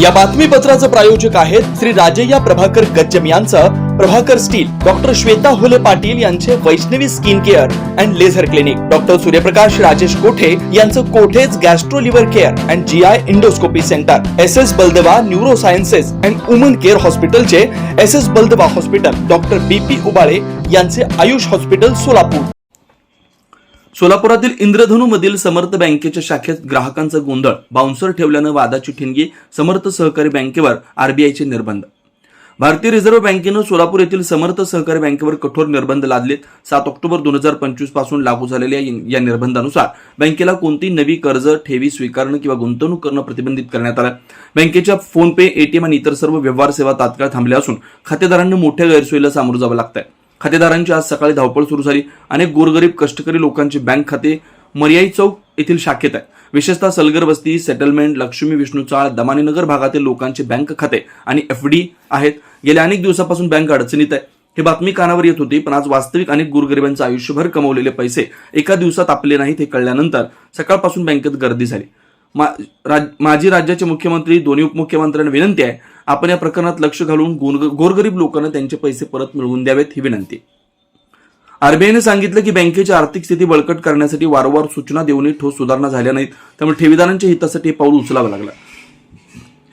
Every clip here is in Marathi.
या बातमीपत्राचं प्रायोजक आहेत श्री राजय्या प्रभाकर गज्जम यांचं. प्रभाकर स्टील डॉक्टर श्वेता होले पाटील यांचे Vaishnavi skin care and laser clinic. Doctor Suryaprakash Rajesh Kothe यांचं Kothe's gastro liver care and G I endoscopy centre. S S Baldeva neuro sciences and woman care हॉस्पिटलचे S S Baldeva hospital. Doctor B P Ubale यांचे आयुष हॉस्पिटल सोलापूर. सोलापुरातील इंद्रधनू मधील समर्थ बँकेच्या शाखेत ग्राहकांचा गोंधळ. बाउन्सर ठेवल्यानं वादाची ठिणगी समर्थ सहकारी बँकेवर आरबीआयचे निर्बंध. भारतीय रिझर्व्ह बँकेनं सोलापूर येथील समर्थ सहकारी बँकेवर कठोर निर्बंध लादलेत. सात ऑक्टोबर दोन हजार पंचवीसपासून लागू झालेल्या या निर्बंधानुसार बँकेला कोणती नवी कर्ज ठेवी स्वीकारणं किंवा गुंतवणूक करणं प्रतिबंधित करण्यात आलं. बँकेच्या फोन पे एटीएम आणि इतर सर्व व्यवहार सेवा तात्काळ थांबल्या असून खातेदारांना मोठ्या गैरसोयीला सामोरं जावं लागतंय. खातेदारांची आज सकाळी धावपळ सुरू झाली. अनेक गोरगरीब कष्टकरी लोकांचे बँक खाते मर्याई चौक येथील शाखेत आहे. विशेषतः सलगर वस्ती सेटलमेंट लक्ष्मी विष्णू चाळ दमानीनगर भागातील लोकांचे बँक खाते आणि एफ डी आहेत. गेल्या अनेक दिवसापासून बँक अडचणीत आहे. ही बातमी कानावर येत होती पण आज वास्तविक अनेक गोरगरिबांचं आयुष्यभर कमवलेले पैसे एका दिवसात आपले नाहीत हे कळल्यानंतर सकाळपासून बँकेत गर्दी झाली. मा- राज- माजी राज्याचे मुख्यमंत्री दोन्ही उपमुख्यमंत्र्यांना विनंती आहे आपण या प्रकरणात लक्ष घालून गोरगरीब लोकांना त्यांचे पैसे परत मिळवून द्यावेत ही विनंती. आरबीआयने सांगितलं की बँकेची आर्थिक स्थिती बळकट करण्यासाठी वारंवार सूचना देऊनही ठोस सुधारणा झाल्या नाहीत. त्यामुळे ठेवीदारांच्या हितासाठी हे पाऊल उचलावं लागलं.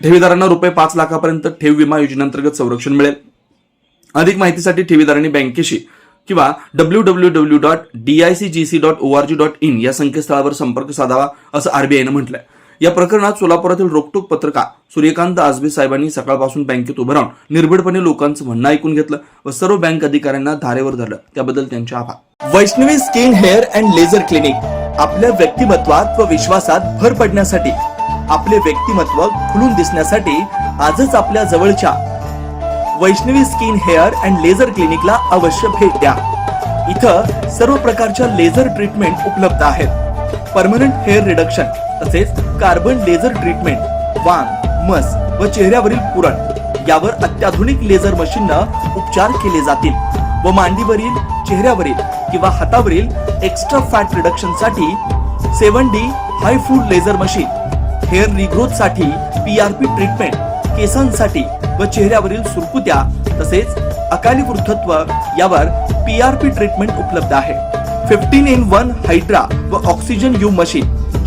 ठेवीदारांना रुपये पाच लाखापर्यंत ठेव विमा योजनेअंतर्गत संरक्षण मिळेल. अधिक माहितीसाठी ठेवीदारांनी बँकेशी किंवा W W W dot DIC G C dot O R G dot in या संकेतस्थळावर संपर्क साधावा असं आरबीआयनं म्हटलंय. या प्रकरणात सोलापुरातील रोखटोक पत्रकार सूर्यकांत आजबे साहेबांनी सकाळपासून बँकेत उभं राहून निर्भीडपणे लोकांचं म्हणणं ऐकून घेतलं व सर्व बँक अधिकाऱ्यांना धारेवर धरलं. त्याबद्दल त्यांचे आभार. Vaishnavi skin hair and laser clinic आपल्या व्यक्तिमत्वात व विश्वासात भर पडण्यासाठी आपले व्यक्तिमत्व खुलून दिसण्यासाठी आजच आपल्या जवळच्या Vaishnavi skin hair and laser क्लिनिकला अवश्य भेट द्या. इथं सर्व प्रकारच्या लेझर ट्रीटमेंट उपलब्ध आहेत. परमनंट हेअर रिडक्शन तसेच कार्बन लेझर ट्रीटमेंट वांग मस व चेहऱ्यावरील पुरण यावर अत्याधुनिक लेझर मशीननं उपचार केले जातील व मांडीवरील चेहऱ्यावरील किंवा हातावरील एक्स्ट्रा फॅट रिडक्शनसाठी सेवन डी हाय फूड लेझर मशीन हेअर रिग्रोथसाठी पीआरपी ट्रीटमेंट केसांसाठी व चेहऱ्यावरील सुरकुत्या तसेच अकाली वृद्धत्व यावर पी आर पी ट्रीटमेंट उपलब्ध आहे. फिफ्टीन इन वन हायड्रा व ऑक्सिजन यू मशीन